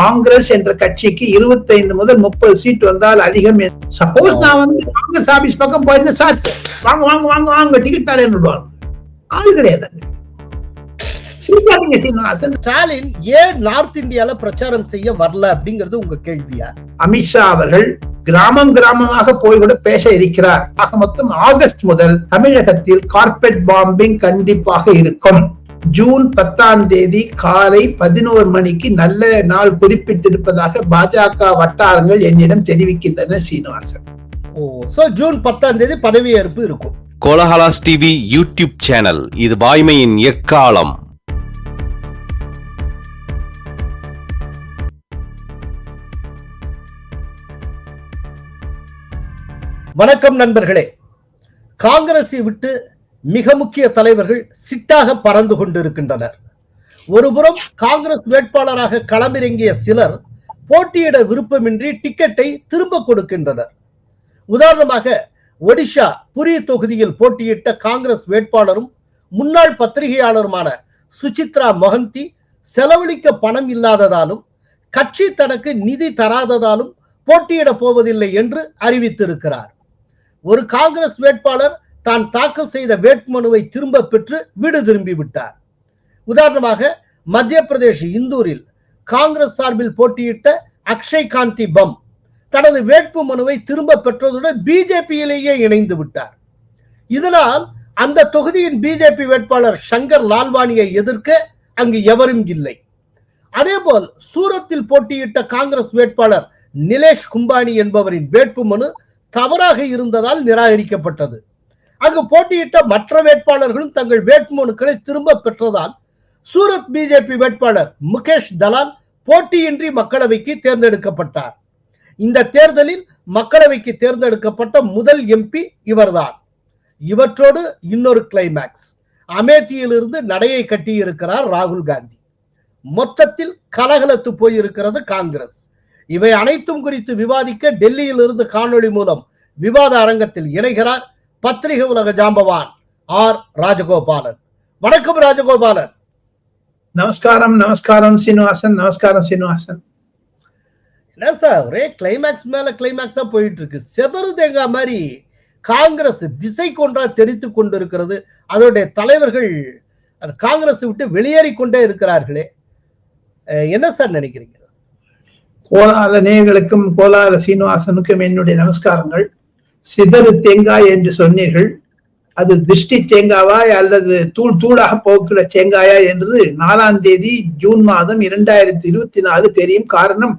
காங்கிரஸ் என்ற கட்சிக்கு இருபத்தைந்து முதல் முப்பது சீட் வந்தால் அதிகம் சப்போஸ் நான் வந்து காங்கிரஸ் ஆபீஸ் பக்கம் போயிருந்தேன் சார் வாங்க வாங்க வாங்க வாங்க டிக்கெட் தரேன்னு விடுவாங்க ஆள் கிடையாதுங்க ஸ்டாலின் ஏன் நார்த் இந்தியால பிரச்சாரம் செய்ய வரல அப்படிங்கிறது உங்க கேள்வியா அமித்ஷா அவர்கள் கிராமம் கிராமமாக போய் கூட பேச இருக்கிறார். ஆக மொத்தம் ஆகஸ்ட் முதல் தமிழகத்தில் கார்பெட் பாம்பிங் கண்டிப்பாக இருக்கும். ஜூன் பத்தாம் தேதி காலை பதினோரு மணிக்கு நல்ல நாள் குறிப்பிட்டிருப்பதாக பாஜக வட்டாரங்கள் என்னிடம் தெரிவிக்கின்றன சீனிவாசன். ஓ சோ ஜூன் பத்தாம் தேதி பதவியேற்பு இருக்கும். கோலஹலாஸ் டிவி யூடியூப் சேனல் இது வாய்மையின் எக்காலம். வணக்கம் நண்பர்களே. காங்கிரஸை விட்டு மிக முக்கிய தலைவர்கள் சிட்டாக பறந்து கொண்டிருக்கின்றனர். ஒருபுறம் காங்கிரஸ் வேட்பாளராக களமிறங்கிய சிலர் போட்டியிட விருப்பமின்றி டிக்கெட்டை திரும்ப கொடுக்கின்றனர். உதாரணமாக ஒடிஷா புரி தொகுதியில் போட்டியிட்ட காங்கிரஸ் வேட்பாளரும் முன்னாள் பத்திரிகையாளருமான சுசித்ரா மொஹந்தி செலவழிக்க பணம் இல்லாததாலும் கட்சி தனக்கு நிதி தராததாலும் போட்டியிட போவதில்லை என்று அறிவித்திருக்கிறார். ஒரு காங்கிரஸ் வேட்பாளர் தான் தாக்கல் செய்த வேட்புமனுவை திரும்ப பெற்று வீடு திரும்பி விட்டார். உதாரணமாக மத்திய பிரதேஷ் இந்தூரில் காங்கிரஸ் சார்பில் போட்டியிட்ட அக்ஷய் காந்தி பம் தனது வேட்பு மனுவை திரும்ப பெற்றதுடன் பிஜேபியிலேயே இணைந்து விட்டார். இதனால் அந்த தொகுதியின் பிஜேபி வேட்பாளர் சங்கர் லால்வானியை எதிர்க்க அங்கு எவரும் இல்லை. அதேபோல் சூரத்தில் போட்டியிட்ட காங்கிரஸ் வேட்பாளர் நிலேஷ் கும்பானி என்பவரின் வேட்புமனு தவறாக இருந்ததால் நிராகரிக்கப்பட்டது. அங்கு போட்டியிட்ட மற்ற வேட்பாளர்களும் தங்கள் வேட்புமனுக்களை திரும்ப பெற்றதால் சூரத் பிஜேபி வேட்பாளர் முகேஷ் தலால் போட்டியின்றி மக்களவைக்கு தேர்ந்தெடுக்கப்பட்டார். இந்த தேர்தலில் மக்களவைக்கு தேர்ந்தெடுக்கப்பட்ட முதல் எம்பி இவர்தான். இவற்றோடு இன்னொரு கிளைமேக்ஸ் அமேத்தியிலிருந்து நடையை கட்டியிருக்கிறார் ராகுல் காந்தி. மொத்தத்தில் கலகலத்து போயிருக்கிறது காங்கிரஸ். இவை அனைத்தும் குறித்து விவாதிக்க டெல்லியிலிருந்து காணொளி மூலம் விவாத அரங்கத்தில் இணைகிறார் பத்திரிகை உலக ஜாம்பவான் ஆர். ராஜகோபாலன். வணக்கம் ராஜகோபாலன். நமஸ்காரம் நமஸ்காரம் சீனிவாசன் நமஸ்காரம் சீனிவாசன். என்ன சார் ஒரே கிளைமேக்ஸ் மேல கிளைமேக்ஸா போயிட்டு இருக்கு செதறு தேங்காய் மாதிரி காங்கிரஸ் திசை கொன்றா தெரித்து கொண்டிருக்கிறது. அதோடைய தலைவர்கள் அந்த காங்கிரஸ் விட்டு வெளியேறி கொண்டே இருக்கிறார்களே என்ன சார் நினைக்கிறீங்க? கோலால நேயர்களுக்கும் கோலால சீனிவாசனுக்கும் என்னுடைய நமஸ்காரங்கள். சிதறு தேங்காய் என்று சொன்னீர்கள். அது திருஷ்டி தேங்காவா அல்லது தூள் தூளாக போக்குற தேங்காயா என்று நாலாம் தேதி ஜூன் மாதம் இரண்டாயிரத்தி இருபத்தி நாலு தெரியும். காரணம்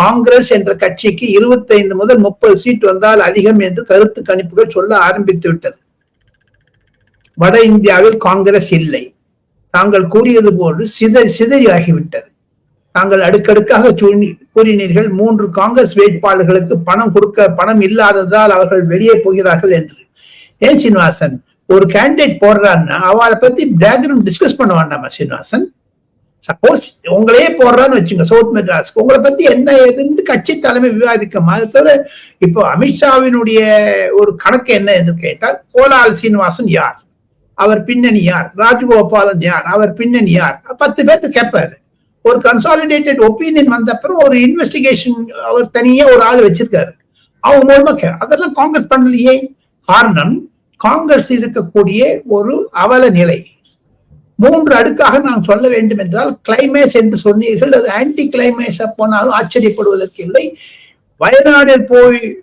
காங்கிரஸ் என்ற கட்சிக்கு இருபத்தைந்து முதல் முப்பது சீட் வந்தால் அதிகம் என்று கருத்து கணிப்புகள் சொல்ல ஆரம்பித்து விட்டது. வட இந்தியாவில் காங்கிரஸ் இல்லை. தாங்கள் கூறியது போன்று சிதறி சிதறியாகிவிட்டது தாங்கள் அடுக்கடுக்காக கூறினீர்கள் மூன்று காங்கிரஸ் வேட்பாளர்களுக்கு பணம் கொடுக்க பணம் இல்லாததால் அவர்கள் வெளியே போகிறார்கள் என்று. ஏன் சீனிவாசன்? ஒரு கேண்டிடேட் போடுறான்னா அவளை பத்தி பேக்ரவுண்ட் டிஸ்கஸ் பண்ண வேண்டாமா சீனிவாசன்? சப்போஸ் உங்களையே போடுறான்னு வச்சுங்க சவுத் மெட்ராஸ். உங்களை பத்தி என்ன ஏதுன்னு கட்சி தலைமை விவாதிக்க அது தவிர இப்போ அமித்ஷாவினுடைய ஒரு கணக்கு என்ன என்று கேட்டால் கோலால் சீனிவாசன் யார்? அவர் பின்னணி யார்? ராஜகோபாலன் யார்? அவர் பின்னணி யார்? பத்து பேர்த்து கேட்பாரு. ஒரு கன்சாலிடேட்டட் ஒப்பீனியன் வந்த அப்புறம் ஒரு இன்வெஸ்டிகேஷன் அவர் தனியா ஒரு ஆள் வச்சிருக்காரு. அவங்க மூலமா கே- அதெல்லாம் காங்கிரஸ் பண்ணலையே. காரணம் காங்கிரஸ் இருக்கக்கூடிய ஒரு அவல நிலை. மூன்று அடுக்காக நான் சொல்ல வேண்டும் என்றால் கிளைமேஸ் என்று சொன்னீர்கள் அது ஆன்டி கிளைமேஸ் போனாலும் ஆச்சரியப்படுவதற்கு இல்லை. வயநாடில் போய்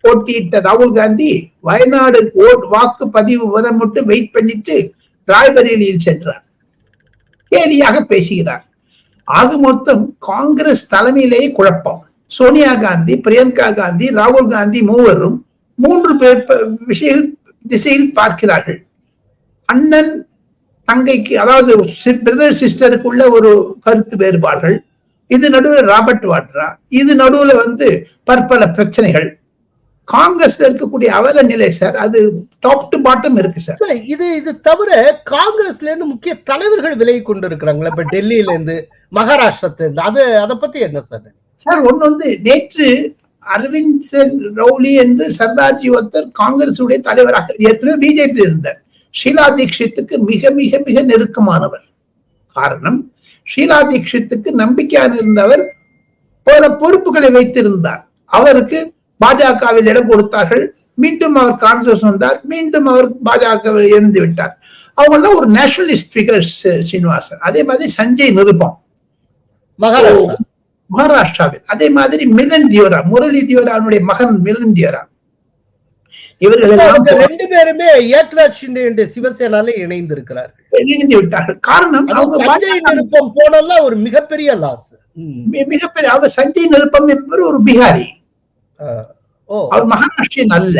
போட்டியிட்ட ராகுல் காந்தி வயநாடு ஓட் வாக்கு பதிவு வர மட்டும் வெயிட் பண்ணிட்டு ராய்பரேலியில் சென்றார். கேலியாக பேசுகிறார். ஆக மொத்தம் காங்கிரஸ் தலைமையிலேயே குழப்பம். சோனியா காந்தி பிரியங்கா காந்தி ராகுல் காந்தி மூவரும் மூன்று பேர் விஷயம் திசையில் பார்க்கிறார்கள். அண்ணன் தங்கைக்கு அதாவது பிரதர் சிஸ்டருக்குள்ள ஒரு கருத்து வேறுபாடுகள். இது நடுவில் ராபர்ட் வாட்ரா. இது நடுவுல வந்து பற்பல பிரச்சனைகள். காங்கிரஸ்ல இருக்கக்கூடிய அவல நிலை சார். அது டாப் டு பாட்டம் இருக்கு சார். இது இது தவிர காங்கிரஸ்ல இருந்து முக்கிய தலைவர்கள் விலகி கொண்டு இருக்கிறாங்களா இப்ப டெல்லியில இருந்து மகாராஷ்டிரத்துல இருந்து. அது அதை பத்தி என்ன சார் சார் ஒண்ணு வந்து நேற்று அரவிந்த் சென் ரவுலி என்று சர்தார்ஜி ஒருத்தர் காங்கிரசுடைய தலைவராக ஏற்கனவே பிஜேபி இருந்தார். ஷீலா தீக்ஷித்துக்கு மிக மிக மிக நெருக்கமானவர். காரணம் ஷீலா தீக்ஷித்துக்கு நம்பிக்கையான இருந்தவர் பல பொறுப்புகளை வைத்திருந்தார். அவருக்கு பாஜகவில் இடம் கொடுத்தார்கள். மீண்டும் அவர் காங்கிரஸ் வந்தார். மீண்டும் அவர் பாஜகவில் இருந்து விட்டார். அவங்கெல்லாம் ஒரு நேஷனலிஸ்ட் ஃபிகர்ஸ் சீனிவாசன். அதே மாதிரி சஞ்சய் நிருபம். மகாராஷ்டிரா. மகாராஷ்டிராவில். அதே மாதிரி மிலன் தியோரா முரளி தியோரானுடைய மகன் மிலன் தியோரா. இவர்கள் ரெண்டு பேருமே ஏக்நாத் ஷிண்டே சிவசேனால இணைந்து இருக்கிறார்கள் இணைந்து விட்டார்கள். காரணம் அவங்க சஞ்சய் நிருப்பம் போனெல்லாம் ஒரு மிகப்பெரிய லாஸ் மிகப்பெரிய அவர் சஞ்சய் நிருப்பம் என்பவர் ஒரு பிகாரி. அவர் மகாராஷ்டிரியன் அல்ல.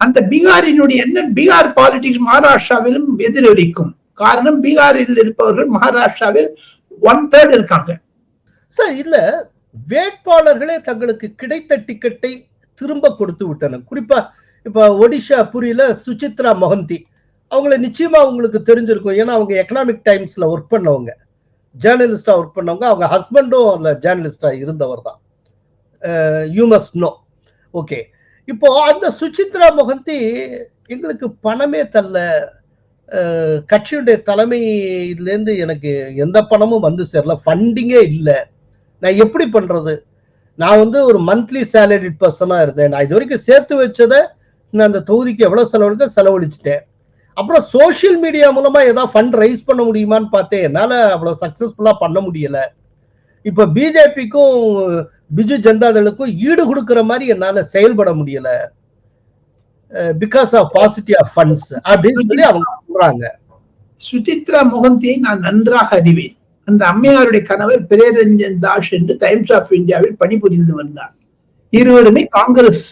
அந்த பீகாரினுடைய என்ன? பீகார் பாலிடிக்ஸ் மகாராஷ்டிராவிலும் எதிரொலிக்கும். காரணம் பீகாரில் இருப்பவர்கள் மகாராஷ்டிராவில் ஒன் தேர்ட் இருக்காங்க. சார் இல்ல வேட்பாளர்களே தங்களுக்கு கிடைத்த டிக்கெட்டை திரும்ப கொடுத்து விட்டனர். குறிப்பா இப்ப ஒடிஷா புரியில சுசித்ரா மொஹந்தி. அவங்கள நிச்சயமா உங்களுக்கு தெரிஞ்சிருக்கும். ஏன்னா அவங்க எக்கனாமிக் டைம்ஸ்ல ஒர்க் பண்ணவங்க. ஜேர்னலிஸ்டா ஒர்க் பண்ணவங்க. அவங்க ஹஸ்பண்டும் அதுல ஜேர்னலிஸ்டா இருந்தவர் தான். யூ மஸ்ட் நோ ஓகே இப்போ அந்த சுசித்ரா முகந்தி எங்களுக்கு பணமே தரல. Uh, கட்சியுடைய தலைமை இதுலேருந்து எனக்கு எந்த பணமும் வந்து சேரல. ஃபண்டிங்கே இல்லை. நான் எப்படி பண்ணுறது நான் வந்து ஒரு மந்த்லி சேலரிட் பர்சனாக இருந்தேன். நான் இது வரைக்கும் சேர்த்து வச்சதை நான் அந்த தொகுதிக்கு எவ்வளோ செலவழிக்க செலவழிச்சிட்டேன். அப்புறம் சோஷியல் மீடியா மூலமாக ஏதாவது ஃபண்ட் ரைஸ் பண்ண முடியுமான்னு பார்த்தேன். என்னால் அவ்வளோ சக்ஸஸ்ஃபுல்லாக பண்ண முடியலை. இப்ப பிஜேபிக்கும் பிஜு ஜனதாதளுக்கும் ஈடு கொடுக்கிற மாதிரி என்னால செயல்பட முடியல. Because of positive of funds அப்படின்னு சொல்லி அவங்க சொல்றாங்க. சுசித்ரா முகந்தியை நான் நன்றாக அறிவேன். அந்த அம்மையாருடைய கணவர் பிரேரஞ்சன் தாஸ் என்று டைம்ஸ் ஆஃப் இந்தியாவில் பணிபுரிந்து வந்தார். இருவருமே காங்கிரஸ்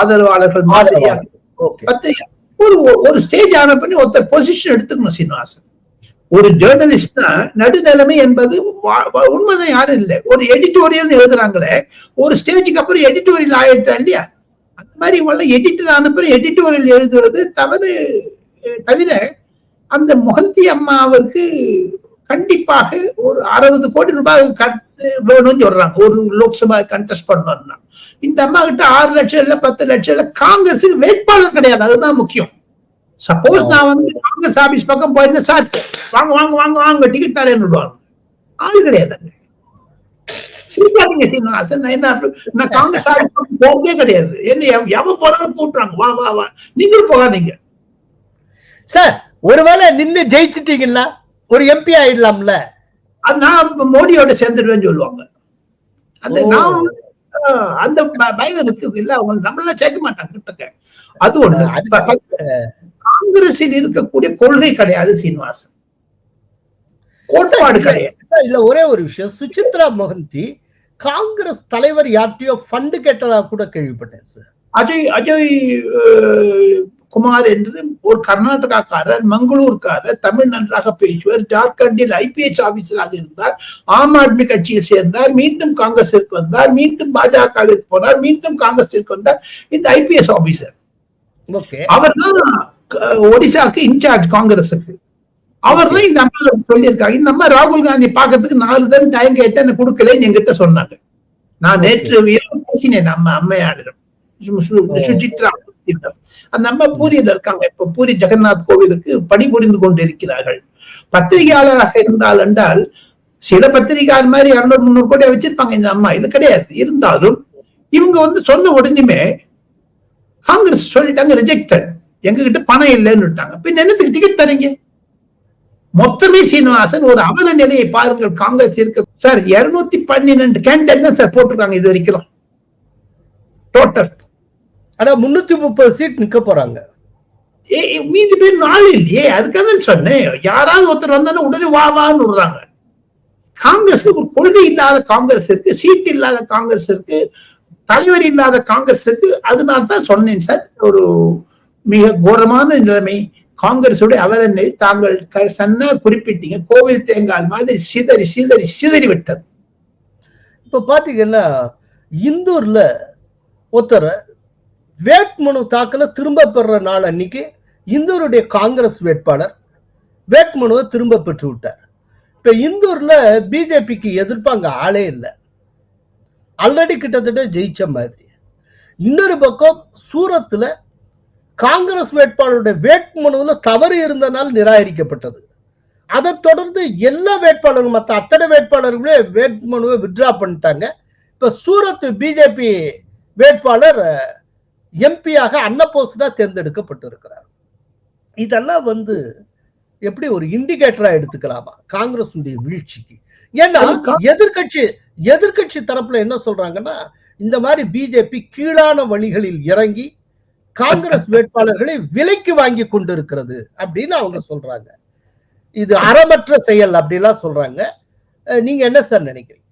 ஆதரவாளர்கள் மாதிரியாக. ஒரு ஒரு ஸ்டேஜ் ஆன பண்ணி ஒருத்தர் பொசிஷன் எடுத்துக்கணும் சீனிவாசன். ஒரு ஜேர்னலிஸ்ட்னா நடுநிலைமை என்பது வா- உண்மைதான் யாரும் இல்லை. ஒரு எடிட்டோரியல் எழுதுறாங்களே ஒரு ஸ்டேஜுக்கு அப்புறம் எடிட்டோரியல் ஆயிட்டா இல்லையா? அந்த மாதிரி உள்ள எடிட்டர் ஆன பிறகு எடிட்டோரியல் எழுதுவது தவறு. தவிர அந்த முகந்தி அம்மாவுக்கு கண்டிப்பாக ஒரு அறுபது கோடி ரூபாய் கட்டு வேணும்னு சொல்றாங்க. ஒரு லோக்சபா கண்டெஸ்ட் பண்ணணும்னா. இந்த அம்மா கிட்ட ஆறு லட்சம் இல்ல பத்து லட்சம் இல்ல காங்கிரஸுக்கு வேட்பாளர் கிடையாது. அதுதான் முக்கியம். சப்போஸ் நான் வந்து காங்கிரஸ் ஆபீஸ் பக்கம் போயிருந்தேன் சார் சார், வாங்க வாங்க வாங்க வாங்க. டிக்கெட் தரேன்னு விடுவாங்க. ஆள் கிடையாது அங்க சிரிக்காதீங்க சீனிவாசன் நான் என்ன நான் காங்கிரஸ் ஆபீஸ் பக்கம் போறதே கிடையாது. என்ன எவ- எவன் போறாலும் கூட்டுறாங்க வா வா வா. நீங்களும் போகாதீங்க. சார் ஒருவேளை நின்னு ஜெயிச்சிட்டீங்கன்னா ஒரு எம்பி ஆயிடலாம்ல? அது நான் மோடியோட சேர்ந்துடுவேன்னு சொல்லுவாங்க. அந்த. நான் அந்த பயம் இருக்குது இல்ல. அவங்க நம்மளாம் சேர்க்க மாட்டாங்க. கிட்டக்க அது ஒண்ணு. காங்கிரஸில் இருக்கக்கூடிய கொள்கை கிடையாது சீனிவாசன். கோட்பாடு கிடையாது. இதுல ஒரே ஒரு விஷயம். சுசித்ரா மொஹந்தி காங்கிரஸ் தலைவர் யார்கிட்டயோ ஃபண்டு கேட்டதா கூட கேள்விப்பட்டேன் சார் அஜய் அஜய் குமார் என்று ஒரு கர்நாடகாக்காரர் மங்களூர்காரர் தமிழ் நன்றாக பேசுவார் ஜார்க்கண்டில் ஐபிஎஸ் ஆபீசராக இருந்தார் ஆம் ஆத்மி கட்சியில் சேர்ந்தார் மீண்டும் காங்கிரஸிற்கு வந்தார் மீண்டும் பாஜகவிற்கு போனார் மீண்டும் காங்கிரஸிற்கு வந்தார். இந்த ஐபிஎஸ் ஆபீசர் அவர் தான் ஒடிசாக்கு இன்சார்ஜ் காங்கிரஸுக்கு. அவர் தான் இந்த அம்மா சொல்லியிருக்காங்க. இந்த அம்மா ராகுல் காந்தி பார்க்கறதுக்கு நாலு தடவை டைம் கேட்டு எனக்கு கொடுக்கலன்னு என்கிட்ட சொன்னாங்க. நான் நேற்று பேசினேன் நம்ம அம்மையாரிடம். சு- சு- ஓ. சுசித்ரா இடம். அந்த அம்மா பூரியில இருக்காங்க. இப்ப பூரி ஜெகநாத் கோவிலுக்கு பணிபுரிந்து கொண்டிருக்கிறார்கள். பத்திரிகையாளராக இருந்தால் என்றால் சில பத்திரிகையாளர் மாதிரி இருநூறு முந்நூறு கோடி வச்சிருப்பாங்க இந்த அம்மா. இது கிடையாது. இருந்தாலும் இவங்க வந்து சொன்ன உடனேமே காங்கிரஸ் சொல்லிட்டாங்க ரிஜெக்டட் எங்க கிட்ட பணம் இல்லைன்னு விட்டாங்க. பின்ன என்னத்துக்கு டிக்கெட் தரீங்க மொத்தமே சீனிவாசன் ஒரு அவல நிலையை பாருங்கள். காங்கிரஸ் இருக்க சார் இருநூத்தி பன்னிரெண்டு கேண்டிடேட் தான் சார் போட்டிருக்காங்க இது வரைக்கும். டோட்டல் ஆனா முன்னூத்தி முப்பது சீட் நிக்க போறாங்க. மீதி பேர் நாள் இல்லையே. அதுக்காக சொன்னேன். யாராவது ஒருத்தர் வந்தாலும் உடனே வா வான்னு விடுறாங்க. காங்கிரஸ் ஒரு கொள்கை இல்லாத காங்கிரஸ் இருக்கு சீட் இல்லாத காங்கிரஸ் இருக்கு தலைவர் இல்லாத காங்கிரஸ் இருக்கு. அதனால தான் சொன்னேன் சார். ஒரு மிக கோரமான நிலைமை. காங்கிரஸோட அவலநிலை தாங்கள் சன்னா குறிப்பிட்டீங்க. கோவில் தேங்காய் மாதிரி சிதறி சிதறி சிதறி விட்டது. இப்ப பாத்தீங்கன்னா இந்தூர்ல ஒருத்தர் வேட்புமனு தாக்கல திரும்ப பெறுற நாள் அன்னைக்கு இந்தூருடைய காங்கிரஸ் வேட்பாளர் வேட்புமனுவை திரும்ப பெற்று விட்டார். இப்ப இந்தூர்ல பிஜேபிக்கு எதிர்ப்பாங்க ஆளே இல்லை. ஆல்ரெடி கிட்டத்தட்ட ஜெயிச்ச மாதிரி. இன்னொரு பக்கம் சூரத்துல காங்கிரஸ் வேட்பாளருடைய வேட்புமனுவில் தவறு இருந்தனால் நிராகரிக்கப்பட்டது. அதைத் தொடர்ந்து எல்லா வேட்பாளரும் மற்ற அத்தனை வேட்பாளர்களே வேட்புமனுவை வித்ரா பண்ணிட்டாங்க. இப்ப சூரத் பிஜேபி வேட்பாளர் எம்பியாக அன்னபோஸ்டா தேர்ந்தெடுக்கப்பட்டிருக்கிறார். இதெல்லாம் வந்து எப்படி ஒரு இண்டிகேட்டரா எடுத்துக்கலாமா? காங்கிரஸ் வீழ்ச்சிக்கு. ஏன்னா அது எதிர்க்கட்சி எதிர்க்கட்சி தரப்புல என்ன சொல்றாங்கன்னா இந்த மாதிரி பிஜேபி கீழான வழிகளில் இறங்கி காங்கிரஸ் வேட்பாளர்களை விலைக்கு வாங்கி கொண்டிருக்கிறது அப்படின்னு அவங்க சொல்றாங்க. இது அறமற்ற செயல் அப்படிலாம் சொல்றாங்க. நீங்க என்ன சார் நினைக்கிறீங்க?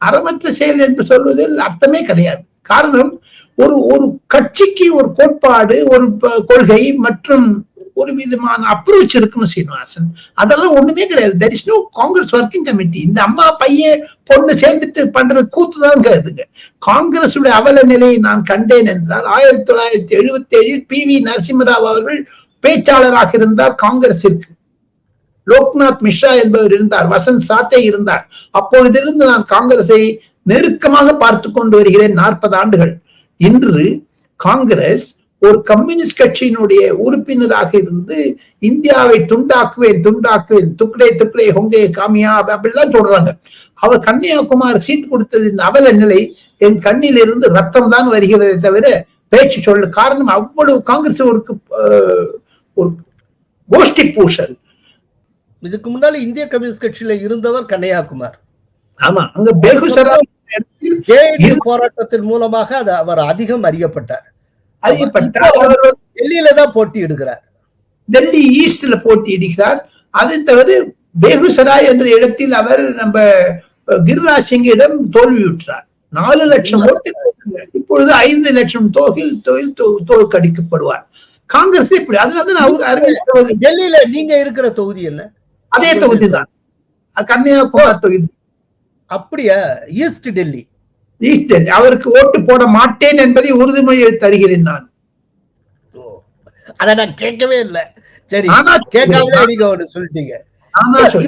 அறமற்ற செயல் என்று சொல்வதில் அர்த்தமே கிடையாது. காரணம் ஒரு ஒரு கட்சிக்கு ஒரு கோட்பாடு ஒரு கொள்கை மற்றும் ஒரு விதமான அப்ரோச் இருக்குன்னு சீனிவாசன். அதெல்லாம் ஒண்ணுமே கிடையாது. There is no Congress working committee இந்த அம்மா பையன் பொண்ணு சேர்ந்துட்டு பண்றது கூத்து தான் இதுங்க காங்கிரஸ் அவல நிலையை நான் கண்டேன் என்றால் ஆயிரத்தி தொள்ளாயிரத்தி எழுபத்தி ஏழில் பி வி நரசிம்மராவ் அவர்கள் பேச்சாளராக இருந்தார் காங்கிரசிற்கு. லோக்நாத் மிஸ்ரா என்பவர் இருந்தார். வசந்த் சாத்தே இருந்தார். அப்பொழுதிருந்து நான் காங்கிரஸை நெருக்கமாக பார்த்து கொண்டு வருகிறேன் நாற்பது ஆண்டுகள். இன்று காங்கிரஸ் ஒரு கம்யூனிஸ்ட் கட்சியினுடைய உறுப்பினராக இருந்து இந்தியாவை துண்டாக்குவேன் துண்டாக்குவேன் துக்டே துக்டே ஹொங்கே காமியா அப்படிலாம் சொல்றாங்க. அவர் கன்னியாகுமார் சீட் கொடுத்தது இந்த அவல நிலை என் கண்ணில் இருந்து ரத்தம் தான் வருகிறதே தவிர பேச்சு சொல்ல காரணம் அவ்வளவு காங்கிரஸ் ஒரு கோஷ்டி பூசல். இதுக்கு முன்னால இந்திய கம்யூனிஸ்ட் கட்சியில இருந்தவர் கன்னியாகுமார். ஆமா அங்க ஜேடி போராட்டத்தின் மூலமாக அது அவர் அதிகம் அறியப்பட்டார். வந்து டெல்லியில தான் போட்டியிடுகிறார் டெல்லி ஈஸ்ட்ல போட்டியிடுகிறார் அதை தவிர பேகுசராய் என்ற இடத்தில் அவர் நம்ம கிரிராஜ் சிங்கிடம் தோல்வியுற்றார். நாலு லட்சம் இப்பொழுது ஐந்து லட்சம் தோகில் தொழில் தோற்கடிக்கப்படுவார். காங்கிரஸ் இப்படி. அதனால அவர் அரவிந்த் டெல்லியில நீங்க இருக்கிற தொகுதி என்ன? அதே தொகுதி தான். கன்னியாகுமரி தொகுதி. அப்படியா? ஈஸ்ட் டெல்லி. ஈஸ்ட் டெல்லி அவருக்கு ஓட்டு போட மாட்டேன் என்பதை உறுதிமொழியை தருகிறேன் நான். அத நான் கேட்கவே இல்ல. சரி கேட்காமலே நீங்க ஒண்ணு சொல்லிட்டீங்க.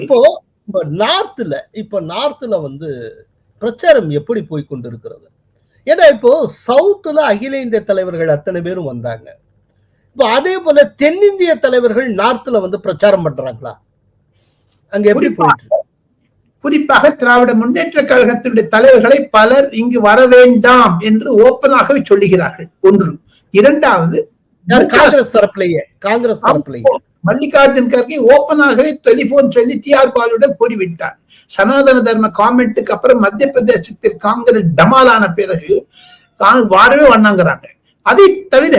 இப்போ இப்ப நார்த்ல இப்ப நார்த்ல வந்து பிரச்சாரம் எப்படி போய் கொண்டிருக்கிறது? ஏன்னா இப்போ சவுத்துல அகில இந்திய தலைவர்கள் அத்தனை பேரும் வந்தாங்க. இப்போ அதே போல தென்னிந்திய தலைவர்கள் நார்த்ல வந்து பிரச்சாரம் பண்றாங்களா? அங்க எப்படி போயிட்டு? குறிப்பாக திராவிட முன்னேற்ற கழகத்தினுடைய தலைவர்களை பலர் இங்கு வர வேண்டாம் என்று ஓப்பனாகவே சொல்லுகிறார்கள். ஒன்று. இரண்டாவது காங்கிரஸ் தரப்புலயே? காங்கிரஸ் தரப்புலயே. மல்லிகார்ஜுன் கார்கே ஓப்பனாகவே டெலிபோன் சொல்லி டி ஆர் பாலுடன் கூறிவிட்டார். சனாதன தர்ம காமெண்ட்டுக்கு அப்புறம் மத்திய பிரதேசத்தில் காங்கிரஸ் டமாலான பிறகு வாரவே வண்ணாங்கிறாங்க. அதை தவிர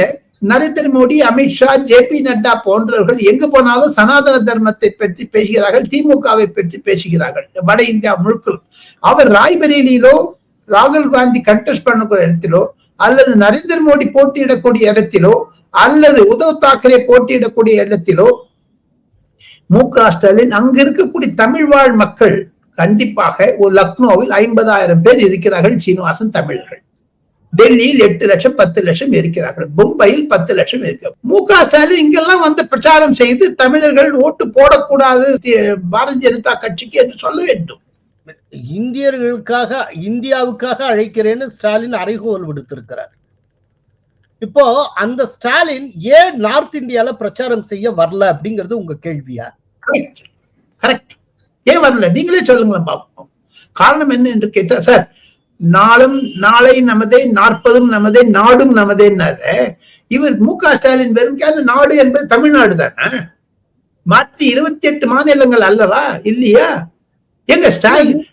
நரேந்திர மோடி அமித்ஷா ஜே பி நட்டா போன்றவர்கள் எங்கு போனாலும் சனாதன தர்மத்தை பற்றி பேசுகிறார்கள் திமுகவை பற்றி பேசுகிறார்கள். வட இந்தியா முழுக்களும். அவர் ராய்பரேலியிலோ ராகுல் காந்தி கண்டெஸ்ட் பண்ணக்கூடிய இடத்திலோ அல்லது நரேந்திர மோடி போட்டியிடக்கூடிய இடத்திலோ அல்லது உத்தவ் தாக்கரே போட்டியிடக்கூடிய இடத்திலோ மு க ஸ்டாலின் அங்கு இருக்கக்கூடிய தமிழ் வாழ் மக்கள் கண்டிப்பாக ஒரு லக்னோவில் ஐம்பதாயிரம் பேர் இருக்கிறார்கள் சீனிவாசன் தமிழர்கள். டெல்லியில் எட்டு லட்சம் பத்து லட்சம் இருக்கிறார்கள். மும்பையில் பத்து லட்சம் இருக்கு மு க ஸ்டாலின் இங்கெல்லாம் வந்து பிரச்சாரம் செய்து தமிழர்கள் ஓட்டு போடக்கூடாது பாரதிய ஜனதா கட்சிக்கு என்று சொல்ல வேண்டும். இந்தியர்களுக்காக இந்தியாவுக்காக அழைக்கிறேன்னு ஸ்டாலின் அறைகோல் விடுத்திருக்கிறார். இப்போ அந்த ஸ்டாலின் ஏன் நார்த் இந்தியால பிரச்சாரம் செய்ய வரல அப்படிங்கிறது உங்க கேள்வியா? கரெக்ட். ஏன் வரல? நீங்களே சொல்லுங்களேன் பார்ப்போம் காரணம் என்ன என்று கேட்டா சார் நாளும் நாளை நமதே நாற்பதும் நமதே நாடும் நமதேன்னாரு. இவர் மு க ஸ்டாலின் வெறும் நாடு என்பது தமிழ்நாடு தானே? மாற்றி இருபத்தி எட்டு மாநிலங்கள் அல்லவா? இல்லையா? எங்க ஸ்டாலின்?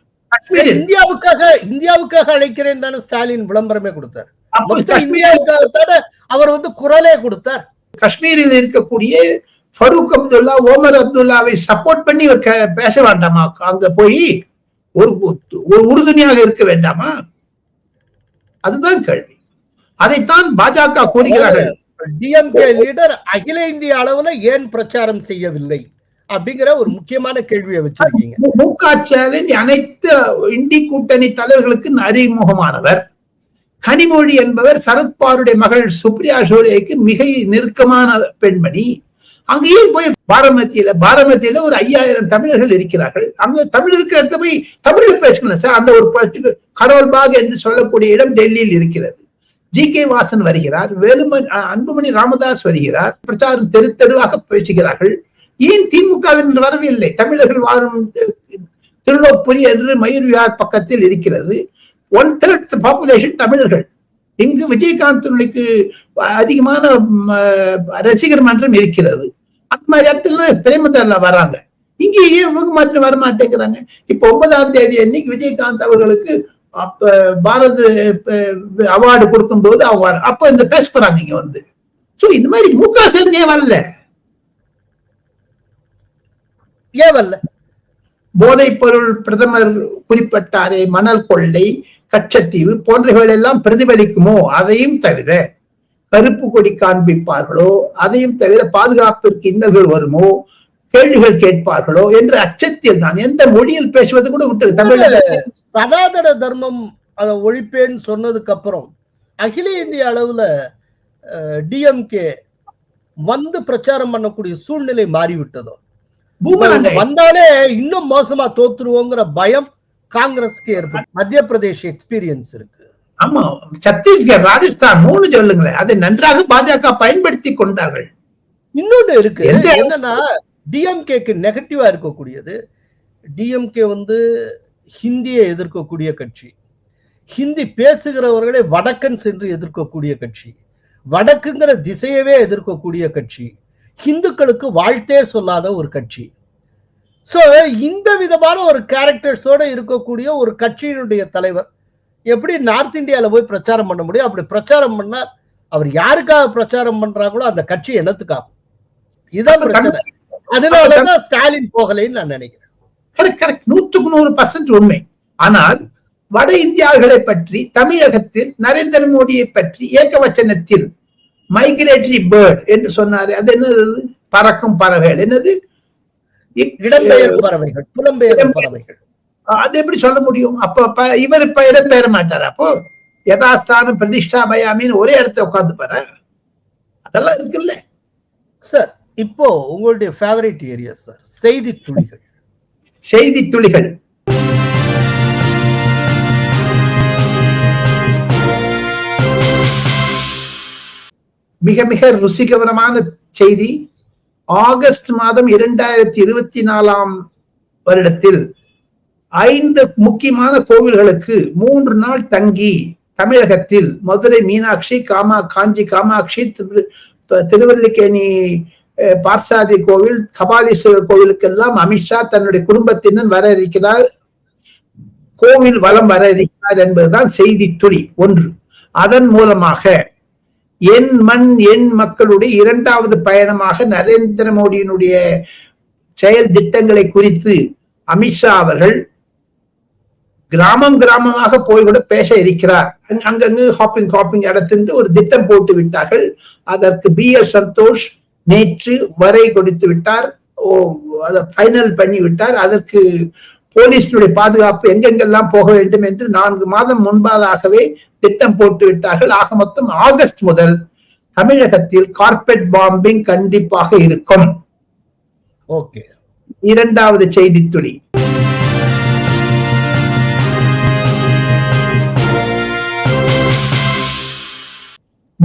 இந்தியாவுக்காக இந்தியாவுக்காக அழைக்கிறேன் தானே ஸ்டாலின் விளம்பரமே கொடுத்தார். அவர் வந்து குரலே கொடுத்தார். காஷ்மீரில் இருக்கக்கூடிய ஃபரூக் அப்துல்லா ஓமர் அப்துல்லாவை சப்போர்ட் பண்ணி பேச வேண்டாமா? அங்க போய் ஒரு ஒரு உறுதுணையாக இருக்க வேண்டாமா? அதுதான் கேள்வி. அதைத்தான் பாஜக கூறுகிறார்கள் டிஎம்கே லீடர் அகில இந்திய அளவுல ஏன் பிரச்சாரம் செய்யவில்லை? அப்படிங்கிற ஒரு முக்கியமான கேள்வியை வச்சிருக்கீங்க. மு- க ஸ்டாலின் அனைத்து இந்தி கூட்டணி தலைவர்களுக்கு அறிமுகமானவர். கனிமொழி என்பவர் சரத்பவாருடைய மகள் சுப்ரியா சோலேக்கு மிக நெருக்கமான பெண்மணி. அங்கேயும் போய் பாரமத்தியில பாரமத்தியில ஒரு ஐயாயிரம் தமிழர்கள் இருக்கிறார்கள். அங்க தமிழ் இருக்கிற இடத்துல போய் தமிழில் பேசணும் சார். அந்த ஒரு பர்டிகு- என்று சொல்லக்கூடிய இடம் டெல்லியில் இருக்கிறது. ஜி கே வாசன் வருகிறார் வேலுமணி அன்புமணி ராமதாஸ் வருகிறார் பிரச்சாரம் தெரு தெருவாக பேசுகிறார்கள். ஏன் திமுகவின் வரவில்லை? தமிழர்கள் வாழும் திருலோப்புரி என்று மயூர் விஹார் பக்கத்தில் இருக்கிறது. ஒன் தேர்ட் பாப்புலேஷன் தமிழர்கள். இங்கு விஜயகாந்தினுக்கு அதிகமான ரசிகர் மன்றம் இருக்கிறது. அந்த மாதிரி இடத்துல பிரேமதாரில வராங்க. இங்க இவங்க மட்டும் வர மாட்டேங்கிறாங்க. இப்ப ஒன்பதாம் தேதி அன்னைக்கு விஜயகாந்த் அவர்களுக்கு அப்ப பாரத அவார்டு கொடுக்கும்போது அவங்க அப்ப இந்த பேச போறாங்க இங்க வந்து. சோ இந்த மாதிரி மு க ஸ்டாலின் வரல? ஏன் வரல? போதைப் பொருள் பிரதமர் குறிப்பிட்டாரே மணல் கொள்ளை கச்சத்தீவு போன்றவைகள் எல்லாம் பிரதிபலிக்குமோ? அதையும் தவிர கருப்பு கொடி காண்பிப்பார்களோ அதையும் தவிர பாதுகாப்பிற்கு இன்னல்கள் வருமோ கேள்விகள் கேட்பார்களோ என்ற அச்சத்தில் தான். எந்த மொழியில் பேசுவது கூட விட்டது தமிழ்ல சனாதன தர்மம் அதை ஒழிப்பேன்னு சொன்னதுக்கு அப்புறம் அகில இந்திய அளவுல டிஎம்கே வந்து பிரச்சாரம் பண்ணக்கூடிய சூழ்நிலை மாறிவிட்டதோ. வந்தாலே இன்னும் மோசமா தோத்துருவோங்கிற பயம் காங்கிரஸ்க்கு ஏற்படும் மத்திய பிரதேஷ் எக்ஸ்பீரியன்ஸ் இருக்கு. ஆமா சத்தீஸ்கர் ராஜஸ்தான் மூணு சொல்லுங்களேன். அதை நன்றாக பாஜக பயன்படுத்தி கொண்டார்கள். இன்னொன்னு இருக்கு. என்னன்னா டிஎம்கேக்கு நெகட்டிவா இருக்கக்கூடியது. டிஎம்கே வந்து ஹிந்தியை எதிர்க்கக்கூடிய கட்சி. ஹிந்தி பேசுகிறவர்களை வடக்கன் சென்று எதிர்க்கக்கூடிய கட்சி. வடக்குங்கிற திசையவே எதிர்க்கக்கூடிய கட்சி. ஹிந்துக்களுக்கு வாழ்த்தே சொல்லாத ஒரு கட்சி. சோ இந்த விதமான ஒரு கேரக்டர்ஸோட இருக்கக்கூடிய ஒரு கட்சியினுடைய தலைவர் எப்படி நார்த் இந்தியால போய் பிரச்சாரம் பண்ண முடியும்? அப்படி பிரச்சாரம் பண்ணா அவர் யாருக்காக பிரச்சாரம் பண்றாங்களோ அந்த கட்சி என்னத்துக்காக இதான் பிரச்சனை. அதனாலதான் ஸ்டாலின் போகலைன்னு நான் நினைக்கிறேன். கரெக்ட் கரெக்ட் நூத்துக்கு நூறு பர்சன்ட் உண்மை. ஆனால் வட இந்தியாவுகளை பற்றி தமிழகத்தில் நரேந்திர மோடியை பற்றி ஏகவச்சனத்தில் மைக்ரேட்டரி பேர்ட் என்று சொன்னாரு அது என்னது? பறக்கும் பறவைகள். என்னது? இடம்பெயர் பறவைகள் புலம்பெயர் பறவைகள். அது எப்படி சொல்ல முடியும்? அப்ப இவர் இப்ப இடம்பெயர மாட்டார்? அப்போ யதாஸ்தானம் பிரதிஷ்டா பயாமின்னு ஒரே இடத்துல உட்கார்ந்து பாரு. அதெல்லாம் இருக்குல்ல. சார் இப்போ உங்களுடைய ஃபேவரட் ஏரியா சார் செய்தி துளிகள். செய்தி துளிகள். மிக மிக ருசிகரமான செய்தி. ஆகஸ்ட் மாதம் இரண்டாயிரத்தி இருபத்தி நாலாம் வருடத்தில் ஐந்து முக்கியமான கோவில்களுக்கு மூன்று நாள் தங்கி தமிழகத்தில் மதுரை மீனாட்சி காமா காஞ்சி காமாட்சி திரு- திருவல்லிக்கேணி பார்சாதி கோவில் கபாலீஸ்வரர் கோவிலுக்கெல்லாம் அமித்ஷா தன்னுடைய குடும்பத்தினர் வர இருக்கிறார். கோவில் வலம் வர இருக்கிறார் என்பதுதான் செய்தி துளி ஒன்று. அதன் மூலமாக என் மண் என் மக்களுடைய இரண்டாவது பயணமாக நரேந்திர மோடியினுடைய செயல் திட்டங்களை குறித்து அமித்ஷா அவர்கள் கிராமம் கிராமமாக போய் கூட பேச இருக்கிறார். அங்க- அங்கங்கு ஹாப்பிங் ஹாப்பிங் இடத்திற்கு ஒரு திட்டம் போட்டு விட்டார்கள். அதற்கு பி எல் சந்தோஷ் நேற்று வரை கொடுத்து விட்டார். ஓ அதை ஃபைனல் பண்ணி விட்டார். அதற்கு போலீஸினுடைய பாதுகாப்பு எங்கெங்கெல்லாம் போக வேண்டும் என்று நான்கு மாதம் முன்பாகவே திட்டம் போட்டு விட்டார்கள். ஆக மொத்தம் ஆகஸ்ட் முதல் தமிழகத்தில் கார்பெட் பாம்பிங் கண்டிப்பாக இருக்கும். ஓகே. இரண்டாவது செய்தி துளி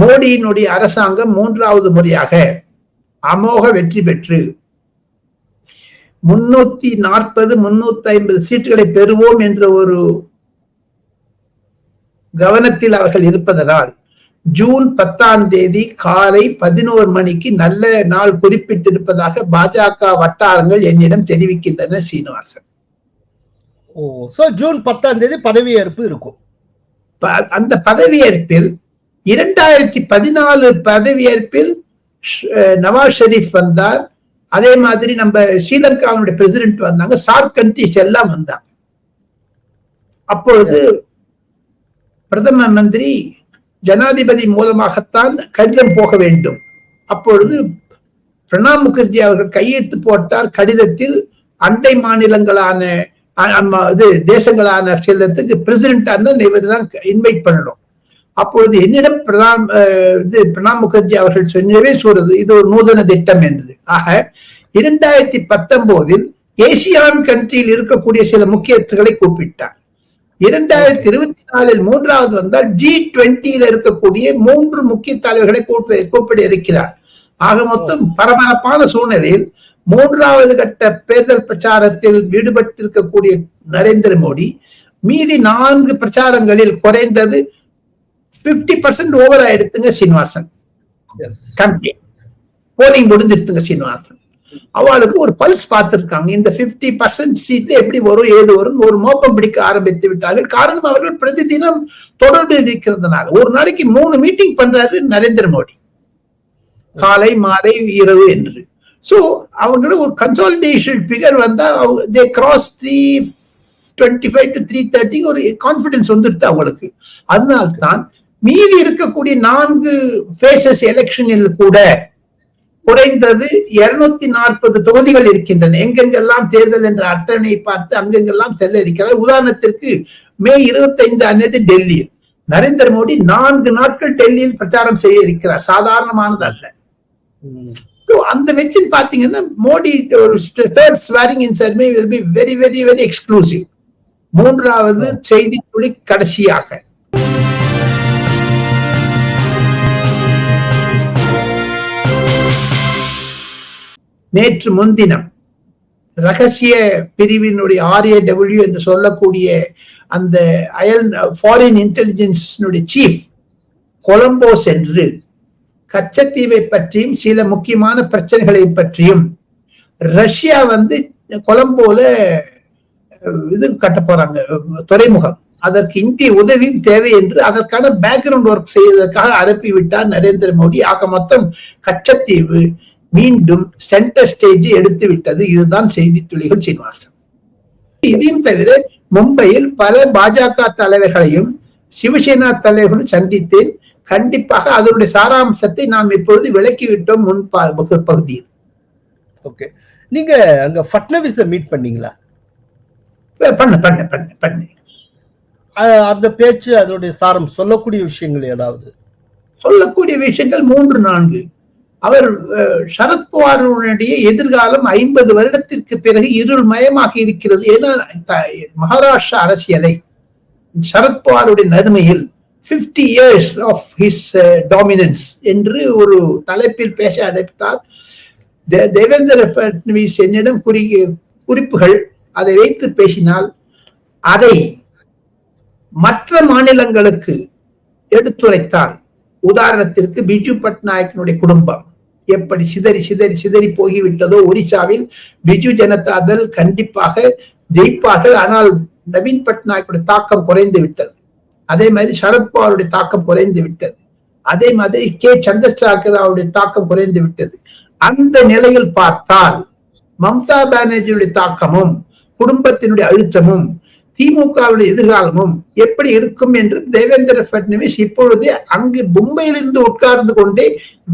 மோடியினுடைய அரசாங்கம் மூன்றாவது முறையாக அமோக வெற்றி பெற்று முன்னூத்தி நாற்பது முன்னூத்தி ஐம்பது சீட்டுகளை பெறுவோம் என்ற ஒரு கவனத்தில் அவர்கள் இருப்பதனால் ஜூன் பத்தாம் தேதி காலை பதினோரு மணிக்கு நல்ல நாள் குறிப்பிட்டிருப்பதாக பாஜக வட்டாரங்கள் என்னிடம் தெரிவிக்கின்றன சீனிவாசன். ஓ சோ ஜூன் பத்தாம் தேதி பதவியேற்பு இருக்கும். அந்த பதவியேற்பில் இரண்டாயிரத்தி பதினாலு பதவியேற்பில் ஷ்- நவாஸ் ஷெரீப் வந்தார். அதே மாதிரி நம்ம ஸ்ரீலங்காவுடைய பிரசிடென்ட் வந்தாங்க சார்க் கண்ட்ரிஸ் எல்லாம் வந்தாங்க. அப்பொழுது பிரதம மந்திரி ஜனாதிபதி மூலமாகத்தான் கடிதம் போக வேண்டும். அப்பொழுது பிரணாப் முகர்ஜி அவர்கள் கையெழுத்து போட்டார். கடிதத்தில் அண்டை மாநிலங்களான இது தேசங்களான செல்லத்துக்கு பிரசிடென்ட் இவர் தான் இன்வைட் பண்ணணும். அப்பொழுது என்னிடம் பிரதான் அஹ், இது பிரணாப் முகர்ஜி அவர்கள் சொன்னவே சொல்றது இது ஒரு நூதன திட்டம் என்று ஆக இரண்டாயிரத்தி பத்தொன்பதில் ஏசியான் கண்ட்ரியில் இருக்கக்கூடிய சில முக்கியத்துகளை கூப்பிட்டார். இரண்டாயிரத்தி இருபத்தி நாலில் மூன்றாவது வந்தால் ஜி டுவெண்டியில இருக்கக்கூடிய மூன்று முக்கிய தலைவர்களை கூப்பி கூப்பிட இருக்கிறார். ஆக மொத்தம் பரபரப்பான சூழ்நிலையில் மூன்றாவது கட்ட தேர்தல் பிரச்சாரத்தில் ஈடுபட்டிருக்கக்கூடிய நரேந்திர மோடி மீதி நான்கு பிரச்சாரங்களில் குறைந்தது 50% பர்சன்ட் ஓவர் ஆயிடுத்துங்க சீனிவாசன். எஸ் கம்பெயின் போலிங் முடிஞ்சிருத்துங்க சீனிவாசன். அவளுக்கு ஒரு பல்ஸ் பார்த்திருக்காங்க. இந்த 50% பர்சன்ட் சீட்ல எப்படி வரும் ஏது வரும் ஒரு மோப்பம் பிடிக்க ஆரம்பித்து விட்டார்கள். காரணம் அவர்கள் பிரதிதினம் தொடர்பில் இருக்கிறதுனால. ஒரு நாளைக்கு மூணு மீட்டிங் பண்றாரு நரேந்திர மோடி. காலை மாலை இரவு என்று. சோ அவங்கள ஒரு கன்சாலிடேஷன் பிகர் வந்தா they cross three twenty five to three thirty ஒரு கான்பிடன்ஸ் வந்துடுது அவங்களுக்கு. அதனால்தான் மீதி இருக்கக்கூடிய நான்கு ஃபேசஸ் எலெக்ஷனில் கூட குறைந்தது இருநூத்தி நாற்பது தொகுதிகள் இருக்கின்றன. எங்கெங்கெல்லாம் தேர்தல் என்ற அட்டனை பார்த்து அங்கெங்கெல்லாம் செல்ல இருக்கிறார். உதாரணத்திற்கு மே இருபத்தி ஐந்தாம் தேதி டெல்லியில். நரேந்திர மோடி நான்கு நாட்கள் டெல்லியில் பிரச்சாரம் செய்ய இருக்கிறார். சாதாரணமானது அல்ல. அந்த வச்சு பாத்தீங்கன்னா Modi swearing in ceremony will be very very very exclusive மூன்றாவது செய்தி துளி கடைசியாக. நேற்று முன்தினம் ரகசிய பிரிவினுடைய ஆர்ஏடபிள்யூ என்று சொல்லக்கூடிய அந்த அயல் ஃபாரின் இன்டெலிஜென்ஸினுடைய சீஃப் கொலம்போ சென்று கச்சத்தீவை பற்றியும் சில முக்கியமான பிரச்சனைகளை பற்றியும் ரஷ்யா வந்து கொலம்போல இது கட்ட போறாங்க துறைமுகம். அதற்கு இந்திய உதவியும் தேவை என்று அதற்கான பேக்ரவுண்ட் ஒர்க் செய்வதற்காக அனுப்பிவிட்டார் நரேந்திர மோடி. ஆக மொத்தம் கச்சத்தீவு மீண்டும் சென்டர் ஸ்டேஜ் எடுத்து விட்டது இதுதான் செய்தி துளிகள் சீனிவாசன். இதையும் தவிர மும்பையில் பல பாஜக தலைவர்களையும் சிவசேனா தலைவர்களும் சந்தித்தேன் கண்டிப்பாக அதனுடைய சாராம்சத்தை நாம் இப்பொழுது விளக்கிவிட்டோம் முன் பகுதியில். ஓகே. நீங்க அங்க ஃபட்னவிஸ மீட் பண்ணீங்களா? பண்ண பண்ண பண்ண பண்ண. அந்த பேச்சு அதனுடைய சாரம் சொல்லக்கூடிய விஷயங்கள் ஏதாவது? சொல்லக்கூடிய விஷயங்கள் மூன்று நான்கு. அவர் அஹ், சரத்பவாருடைய எதிர்காலம் ஐம்பது வருடத்திற்கு பிறகு இருள் மயமாக இருக்கிறது. ஏன்னா மகாராஷ்டிரா அரசியலை சரத்பவாருடைய நன்மையில் 50 இயர்ஸ் ஆஃப் ஹிஸ் டாமினன்ஸ் என்று ஒரு தலைப்பில் பேச அழைத்தார். தே- தேவேந்திர பட்னவிஸ் என்னிடம் குறி குறிப்புகள் அதை வைத்து பேசினால் அதை மற்ற மாநிலங்களுக்கு எடுத்துரைத்தால் உதாரணத்திற்கு பிஜு பட்நாயக்கனுடைய குடும்பம். எப்படி சிதறி சிதறி சிதறி போகிவிட்டதோ ஒரிசாவில் பிஜு ஜனதா தள் கண்டிப்பாக ஜெயிப்பார்கள். ஆனால் நவீன் பட்நாயக்குடைய தாக்கம் குறைந்து விட்டது. அதே மாதிரி சரத்பவாருடைய தாக்கம் குறைந்து விட்டது. அதே மாதிரி கே. சந்திரசேகராவுடைய தாக்கம் குறைந்து விட்டது. அந்த நிலையில் பார்த்தால் மம்தா பானர்ஜியுடைய தாக்கமும் குடும்பத்தினுடைய அழுத்தமும் திமுகவுடைய எதிர்காலமும் எப்படி இருக்கும் என்று தேவேந்திர பட்னவிஸ் இப்பொழுதே அங்கு மும்பையிலிருந்து உட்கார்ந்து கொண்டே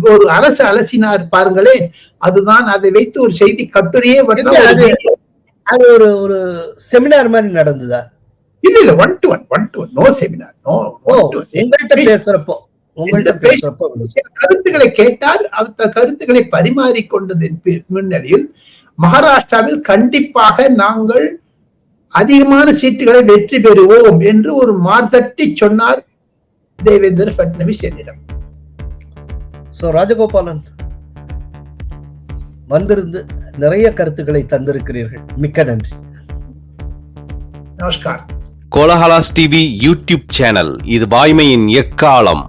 ஒரு அரசு அலசினார் பாருங்களேன். அதுதான் அதை வைத்து ஒரு செய்தி கட்டுரையே எங்க அது? ஒரு ஒரு செமினார் மாதிரி நடந்ததா? இல்ல இல்ல one two one one two one no seminar no உங்கள்கிட்ட பேசுறப்போ கருத்துக்களை கேட்டார் அந்த கருத்துக்களை பரிமாறிக்கொண்டதின் முன்னிலையில் மகாராஷ்டிராவில் கண்டிப்பாக நாங்கள் அதிகமான சீட்டுகளை வெற்றி பெறுவோம் என்று ஒரு மார்த்தட்டி சொன்னார் தேவேந்திர பட்னவிஸ் என்னிடம். சோ ராஜகோபாலன் வந்திருந்து நிறைய கருத்துக்களை தந்திருக்கிறீர்கள். மிக்க நன்றி. நமஸ்காரம் கோலஹலாஸ் டிவி யூடியூப் சேனல் இது வாய்மையின் எக்காலம்.